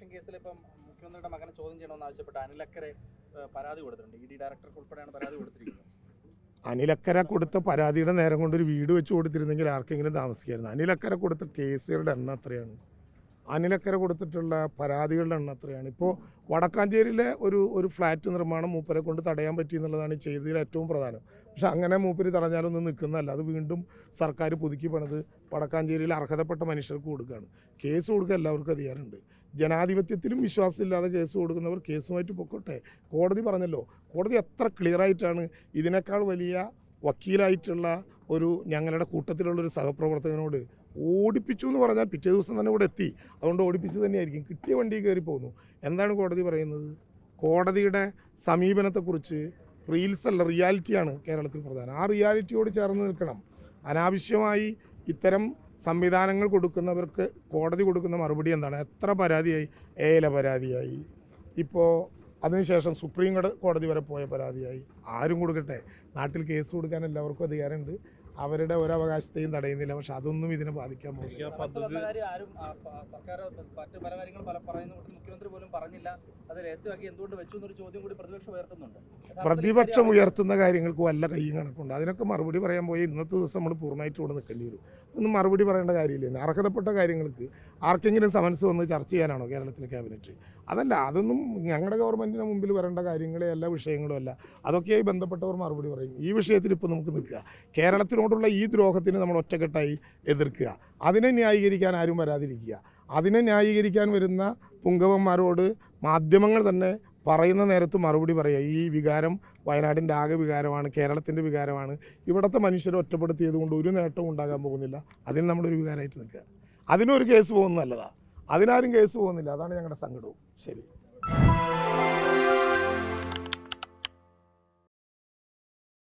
Defamation കേസിൽ ഇപ്പം മുഖ്യമന്ത്രിയുടെ മകനെ ചോദ്യം ചെയ്യണമെന്ന് ആവശ്യപ്പെട്ട് അനിലക്കരെ പരാതി കൊടുത്തിട്ടുണ്ട്. ഇ ഡി ഡയറക്ടർക്ക് ഉൾപ്പെടെയാണ് പരാതി കൊടുത്തിരിക്കുന്നത്. അനിലക്കര കൊടുത്ത പരാതിയുടെ നേരം കൊണ്ട് ഒരു വീട് വെച്ച് കൊടുത്തിരുന്നെങ്കിൽ ആർക്കെങ്കിലും താമസിക്കായിരുന്നു. അനിലക്കര കൊടുത്ത കേസുകളുടെ എണ്ണം എത്രയാണ്? അനിലക്കര കൊടുത്തിട്ടുള്ള പരാതികളുടെ എണ്ണം എത്രയാണ്? ഇപ്പോൾ വടക്കാഞ്ചേരിയിലെ ഒരു ഒരു ഫ്ലാറ്റ് നിർമ്മാണം മൂപ്പരെ കൊണ്ട് തടയാൻ പറ്റി എന്നുള്ളതാണ് ചെയ്തതിൽ ഏറ്റവും പ്രധാനം. പക്ഷെ അങ്ങനെ മൂപ്പര് തടഞ്ഞാലൊന്നും നിൽക്കുന്നതല്ല. അത് വീണ്ടും സർക്കാർ പുതുക്കി പണിത് വടക്കാഞ്ചേരിയിൽ അർഹതപ്പെട്ട മനുഷ്യർക്ക് കൊടുക്കുകയാണ്. കേസ് കൊടുക്കുക എല്ലാവർക്കും അധികാരമുണ്ട്. ജനാധിപത്യത്തിലും വിശ്വാസമില്ലാതെ കേസ് കൊടുക്കുന്നവർ കേസുമായിട്ട് പൊക്കോട്ടെ. കോടതി പറഞ്ഞല്ലോ കോടതി എത്ര ക്ലിയർ ആയിട്ടാണ് ഇതിനേക്കാൾ വലിയ വക്കീലായിട്ടുള്ള ഒരു ഞങ്ങളുടെ കൂട്ടത്തിലുള്ള ഒരു സഹപ്രവർത്തകനോട് ഓടിപ്പിച്ചു എന്ന് പറഞ്ഞാൽ പിറ്റേ ദിവസം തന്നെ ഇവിടെ എത്തി. അതുകൊണ്ട് ഓടിപ്പിച്ചു തന്നെയായിരിക്കും. കിട്ടിയ വണ്ടി കയറി പോകുന്നു എന്താണ് കോടതി പറയുന്നത്? കോടതിയുടെ സമീപനത്തെക്കുറിച്ച് റീൽസ് അല്ല റിയാലിറ്റിയാണ് കേരളത്തിൽ പ്രധാനം. ആ റിയാലിറ്റിയോട് ചേർന്ന് നിൽക്കണം. അനാവശ്യമായി ഇത്തരം സംവിധാനങ്ങൾ കൊടുക്കുന്നവർക്ക് കോടതി കൊടുക്കുന്ന മറുപടി എന്താണ്? എത്ര പരാതിയായി? ഏല പരാതിയായി. ഇപ്പോൾ അതിനുശേഷം സുപ്രീം കോട- കോടതി വരെ പോയ പരാതിയായി. ആരും കൊടുക്കട്ടെ? നാട്ടിൽ കേസ് കൊടുക്കാൻ എല്ലാവർക്കും അധികാരമുണ്ട്. അവരുടെ ഒരു അവകാശത്തെയും തടയുന്നില്ല. പക്ഷെ അതൊന്നും ഇതിനെ ബാധിക്കാൻ പോകുന്നില്ല. പറഞ്ഞില്ല. അത് രഹസ്യമാക്കി എന്തുകൊണ്ട് വെച്ചു എന്നൊരു ചോദ്യം കൂടി പ്രതിപക്ഷം ഉയർത്തുന്നുണ്ട്. പ്രതിപക്ഷം ഉയർത്തുന്ന കാര്യങ്ങൾക്ക് വല്ല കയ്യും കണക്കുണ്ട്. അതിനൊക്കെ മറുപടി പറയാൻ പോയി ഇന്നത്തെ ദിവസം നമ്മൾ പൂർണമായിട്ട് ഇവിടെ നിൽക്കേണ്ടി വരും. ഒന്നും മറുപടി പറയേണ്ട കാര്യമില്ല. അർഹതപ്പെട്ട കാര്യങ്ങൾക്ക് ആർക്കെങ്കിലും സമൻസ് വന്ന് ചർച്ച ചെയ്യാനാണോ കേരളത്തിലെ ക്യാബിനറ്റ്? അതല്ല അതൊന്നും ഞങ്ങളുടെ ഗവൺമെന്റിന് മുമ്പിൽ വരേണ്ട കാര്യങ്ങളെ എല്ലാ വിഷയങ്ങളും അല്ല. അതൊക്കെയായി ബന്ധപ്പെട്ടവർ മറുപടി പറയും. ഈ വിഷയത്തിൽ ഇപ്പോൾ നമുക്ക് നിൽക്കുക. കേരളത്തിനോടുള്ള ഈ ദ്രോഹത്തിന് നമ്മൾ ഒറ്റക്കെട്ടായി എതിർക്കുക. അതിനെ ന്യായീകരിക്കാൻ ആരും വരാതിരിക്കുക. അതിനെ ന്യായീകരിക്കാൻ വരുന്ന പുങ്കവന്മാരോട് മാധ്യമങ്ങൾ തന്നെ പറയുന്ന നേരത്ത് മറുപടി പറയുക ഈ വികാരം വയനാടിന്റെ ആകെ വികാരമാണ് കേരളത്തിന്റെ വികാരമാണ്. ഇവിടുത്തെ മനുഷ്യരെ ഒറ്റപ്പെടുത്തിയത് കൊണ്ട് ഒരു നേട്ടവും ഉണ്ടാകാൻ പോകുന്നില്ല. അതിന് നമ്മളൊരു വികാരമായിട്ട് നിൽക്കുക. അതിനൊരു കേസ് പോകുന്നത് അതിനാരും കേസ് പോകുന്നില്ല. അതാണ് ഞങ്ങളുടെ സങ്കടവും. ശരി.